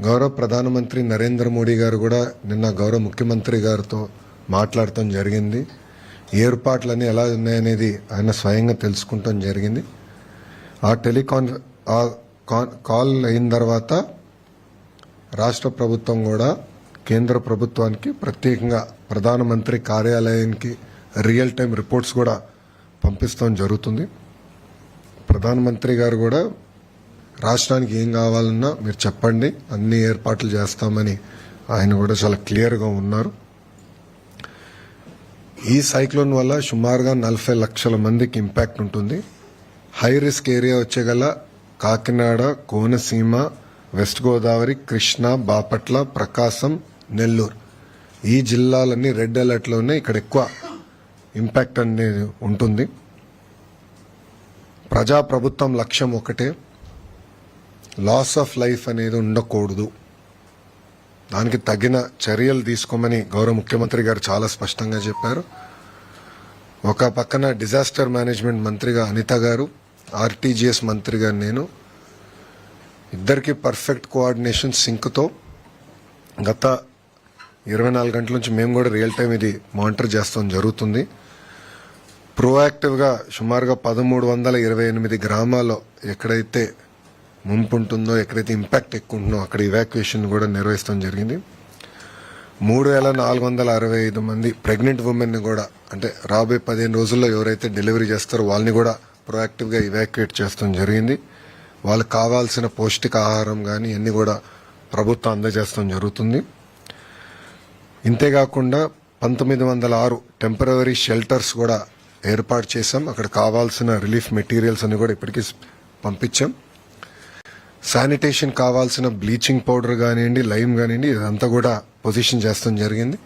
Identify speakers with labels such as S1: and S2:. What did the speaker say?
S1: గౌరవ ప్రధానమంత్రి నరేంద్ర మోడీ గారు కూడా నిన్న గౌరవ ముఖ్యమంత్రి గారితో మాట్లాడటం జరిగింది. ఏర్పాట్లన్నీ ఎలా ఉన్నాయనేది ఆయన స్వయంగా తెలుసుకుంటాం జరిగింది. ఆ టెలికాన్ ఆ కాన్- కాల్ అయిన తర్వాత రాష్ట్ర ప్రభుత్వం కూడా కేంద్ర ప్రభుత్వానికి ప్రత్యేకంగా ప్రధానమంత్రి కార్యాలయానికి రియల్ టైం రిపోర్ట్స్ కూడా పంపిస్తాం జరుగుతుంది. ప్రధానమంత్రి గారు కూడా రాష్ట్రానికి ఏం కావాలన్నా మీరు చెప్పండి. అన్ని ఏర్పాట్లు చేస్తామని ఆయన కూడా చాలా క్లియర్గా ఉన్నారు. ఈ సైక్లోన్ వల్ల సుమారుగా నలభై లక్షల మందికి ఇంపాక్ట్ ఉంటుంది. హై రిస్క్ ఏరియా వచ్చేగల కాకినాడ కోనసీమ వెస్ట్ గోదావరి కృష్ణా బాపట్ల ప్రకాశం నెల్లూరు. ఈ జిల్లాలన్నీ రెడ్ అలర్ట్లోనే ఇక్కడ ఎక్కువ ఇంపాక్ట్ అనేది ఉంటుంది. ప్రజాప్రభుత్వం లక్ష్యం ఒకటే. లాస్ ఆఫ్ లైఫ్ అనేది ఉండకూడదు. దానికి తగిన చర్యలు తీసుకోమని గౌరవ ముఖ్యమంత్రి గారు చాలా స్పష్టంగా చెప్పారు. ఒక పక్కన డిజాస్టర్ మేనేజ్మెంట్ మంత్రిగా అనిత గారు ఆర్టీజీఎస్ మంత్రిగా నేను ఇద్దరికి పర్ఫెక్ట్ కోఆర్డినేషన్ సింక్తో గత ఇరవై నాలుగు గంటల నుంచి మేము కూడా రియల్ టైం ఇది మానిటర్ చేస్తాం జరుగుతుంది. ప్రోయాక్టివ్గా సుమారుగా పదమూడు వందల ఇరవై ఎనిమిది గ్రామాల్లో ఎక్కడైతే ముంపు ఉంటుందో ఎక్కడైతే ఇంపాక్ట్ ఎక్కువ ఉంటుందో అక్కడ ఇవాక్యుయేషన్ కూడా నిర్వహిస్తాం జరిగింది. మూడు వేల నాలుగు వందల అరవై ఐదు మంది ప్రెగ్నెంట్ ఉమెన్ని కూడా అంటే రాబోయే పదిహేను రోజుల్లో ఎవరైతే డెలివరీ చేస్తారో వాళ్ళని కూడా ప్రొయాక్టివ్గా ఇవాక్యుయేట్ చేస్తాం జరిగింది. వాళ్ళకి కావాల్సిన పౌష్టికాహారం కానీ అన్నీ కూడా ప్రభుత్వం అందజేస్తాం జరుగుతుంది. ఇంతేకాకుండా పంతొమ్మిది వందల ఆరు టెంపరవరీ షెల్టర్స్ కూడా ఏర్పాటు చేశాం. అక్కడ కావాల్సిన రిలీఫ్ మెటీరియల్స్ అన్ని కూడా ఇప్పటికీ పంపించాం. శానిటేషన్ కావాల్సిన బ్లీచింగ్ పౌడర్ కానివ్వండి లైమ్ కానివ్వండి ఇదంతా కూడా పొజిషన్ చేస్తాం జరిగింది.